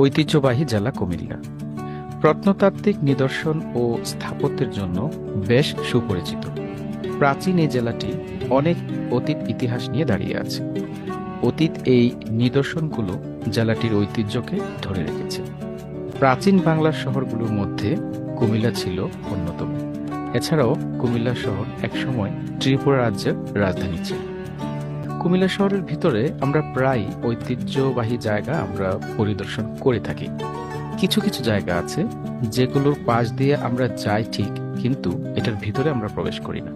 ঐতিহ্যবাহী জেলা কুমিল্লা। প্রত্নতাত্ত্বিক নিদর্শন ও স্থাপত্যের জন্য বেশ সুপরিচিত। প্রাচীন এই জেলাটি অনেক অতীত ইতিহাস নিয়ে দাঁড়িয়ে আছে। অতীত এই নিদর্শনগুলো জেলাটির ঐতিহ্যকে ধরে রেখেছে। প্রাচীন বাংলার শহরগুলোর মধ্যে কুমিল্লা ছিল অন্যতম। এছাড়াও কুমিল্লা শহর একসময় ত্রিপুরা রাজ্যের রাজধানী ছিল। কুমিল্লা শহরের ভিতরে আমরা প্রায় ঐতিহ্যবাহী জায়গা আমরা পরিদর্শন করে থাকি। কিছু কিছু জায়গা আছে যেগুলোর পাশ দিয়ে আমরা যাই ঠিক, কিন্তু এটার ভিতরে আমরা প্রবেশ করি না।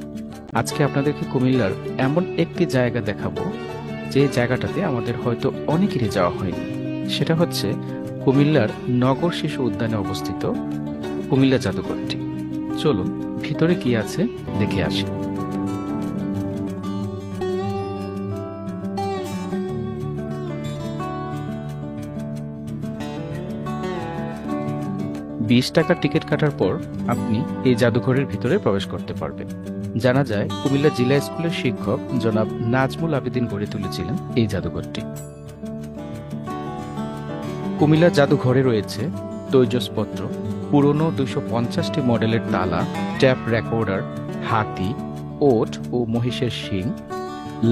আজকে আপনাদেরকে কুমিল্লার এমন একটি জায়গা দেখাবো, যে জায়গাটাতে আমাদের হয়তো অনেকেরই যাওয়া হয়নি। সেটা হচ্ছে কুমিল্লার নগর শিশু উদ্যানে অবস্থিত কুমিল্লা জাদুঘরটি। চলুন, ভিতরে কি আছে দেখে আসি। বিশ টাকার টিকিট কাটার পর আপনি এই জাদুঘরের ভিতরে প্রবেশ করতে পারবেন। জানা যায়, কুমিল্লা জিলা স্কুলের শিক্ষক জনাব নাজমুল আবেদিন গড়ে তুলেছিলেন এই জাদুঘরটি। কুমিল্লা জাদুঘরে রয়েছে তৈজসপত্র, পুরনো দুশো পঞ্চাশটি মডেলের তালা, ট্যাপ রেকর্ডার, হাতি, ওট ও মহিষের শিং,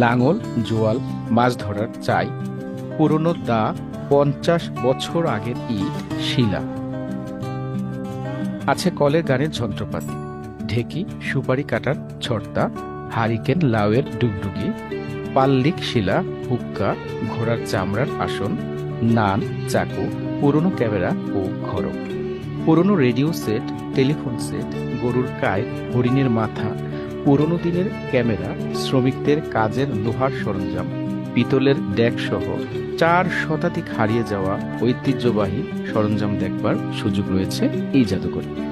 লাঙল, জোয়াল, মাছ ধরার চাই, পুরনো দা পঞ্চাশ বছর আগের ইট, শিলা। আছে কলের গানের যন্ত্রপাতি। ঢেকি, সুপারি কাটার ছর্তা হারিকেন লাউয়ের ডুগডুগি, পাল্লিক শিলা, হুক্কা, ঘোড়ার চামড়ার আসন, নান, চাকু, পুরনো ক্যামেরা ও ঘরক পুরনো রেডিও সেট, টেলিফোন সেট, গরুর কায়, হরিণের মাথা, পুরনো দিনের ক্যামেরা, শ্রমিকদের কাজের লোহার সরঞ্জাম। পিতলের ডেক সহ চার শতাধিক হারিয়ে যাওয়া ঐতিহ্যবাহী সরঞ্জাম দেখবার সুযোগ রয়েছে এই জাদুঘরে।